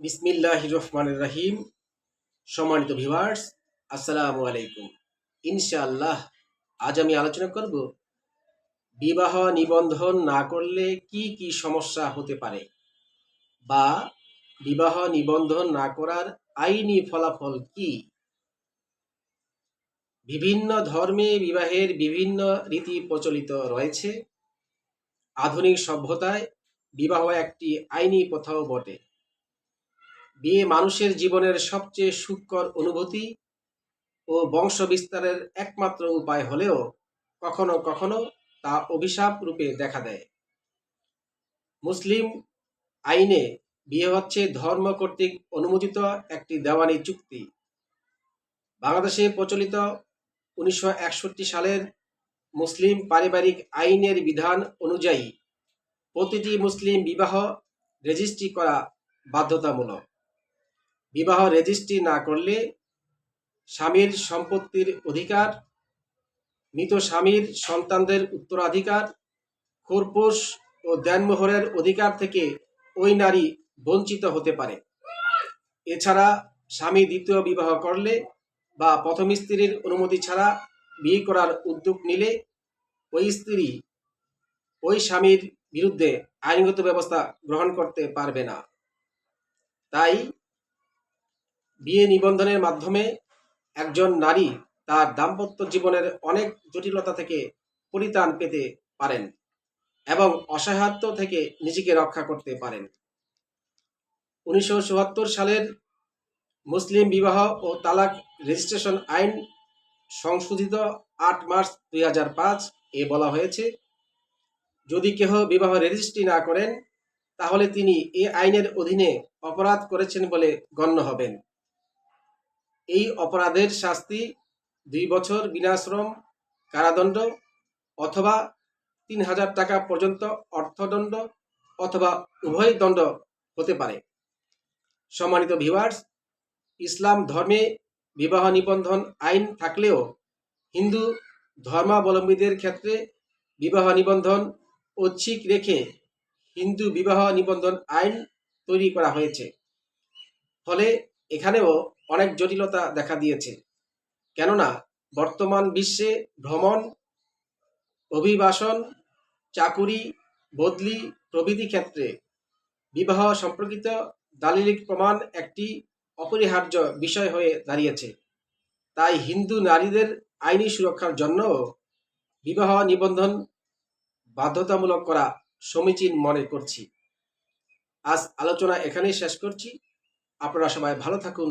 বিসমিল্লাহ রহমান রাহিম। সম্মানিত ভিভার্স আসসালামু আলাইকুম। ইনশাআল্লাহ, আজ আমি আলোচনা করব বিবাহ নিবন্ধন না করলে কি কি সমস্যা হতে পারে বা বিবাহ নিবন্ধন না করার আইনি ফলাফল কি? বিভিন্ন ধর্মে বিবাহের বিভিন্ন রীতি প্রচলিত রয়েছে। আধুনিক সভ্যতায় বিবাহ একটি আইনি প্রথাও বটে। বিয়ে মানুষের জীবনের সবচেয়ে সুখকর অনুভূতি ও বংশ বিস্তারের একমাত্র উপায় হলেও কখনো কখনো তা অভিশাপ রূপে দেখা দেয়। মুসলিম আইনে বিয়ে হচ্ছে ধর্ম কর্তৃক অনুমোদিত একটি দেওয়ানি চুক্তি। বাংলাদেশে প্রচলিত উনিশশো একষট্টি সালের মুসলিম পারিবারিক আইনের বিধান অনুযায়ী প্রতিটি মুসলিম বিবাহ রেজিস্ট্রি করা বাধ্যতামূলক। বিবাহ রেজিস্ট্রি না করলে স্বামীর সম্পত্তির অধিকার, মৃত স্বামীর সন্তানদের উত্তরাধিকার, খোরপোশ ও দেনমোহরের অধিকার থেকে ওই নারী বঞ্চিত হতে পারে। এছাড়া স্বামী দ্বিতীয় বিবাহ করলে বা প্রথম স্ত্রীর অনুমতি ছাড়া বিয়ে করার উদ্যোগ নিলে ওই স্ত্রী ওই স্বামীর বিরুদ্ধে আইনগত ব্যবস্থা গ্রহণ করতে পারবে না। তাই বিয়ে নিবন্ধনের মাধ্যমে একজন নারী তার দাম্পত্য জীবনের অনেক জটিলতা থেকে পরিত্রাণ পেতে পারেন এবং অসহায়ত্ব থেকে নিজেকে রক্ষা করতে পারেন। উনিশশো চুয়াত্তর সালের মুসলিম বিবাহ ও তালাক রেজিস্ট্রেশন আইন সংশোধিত আট মার্চ দুই হাজার পাঁচ এ বলা হয়েছে, যদি কেহ বিবাহ রেজিস্ট্রি না করেন, তাহলে তিনি এ আইনের অধীনে অপরাধ করেছেন বলে গণ্য হবেন। এই অপরাধের শাস্তি দুই বছর বিনাশ্রম কারাদণ্ড অথবা তিন হাজার টাকা পর্যন্ত অর্থদণ্ড অথবা উভয় দণ্ড হতে পারে। সম্মানিত ভিউয়ার্স, ইসলাম ধর্মে বিবাহ নিবন্ধন আইন থাকলেও হিন্দু ধর্মাবলম্বীদের ক্ষেত্রে বিবাহ নিবন্ধন ঐচ্ছিক রেখে হিন্দু বিবাহ নিবন্ধন আইন তৈরি করা হয়েছে। ফলে এখানেও অনেক জটিলতা দেখা দিয়েছে। কেননা, বর্তমান বিশ্বে ভ্রমণ, অভিবাসন, চাকুরি, বদলি প্রভৃতি ক্ষেত্রে বিবাহ সম্পর্কিত দালিলিক প্রমাণ একটি অপরিহার্য বিষয় হয়ে দাঁড়িয়েছে। তাই হিন্দু নারীদের আইনি সুরক্ষার জন্য বিবাহ নিবন্ধন বাধ্যতামূলক করা সমীচীন মনে করছি। আজ আলোচনা এখানেই শেষ করছি। আপনারা সবাই ভালো থাকুন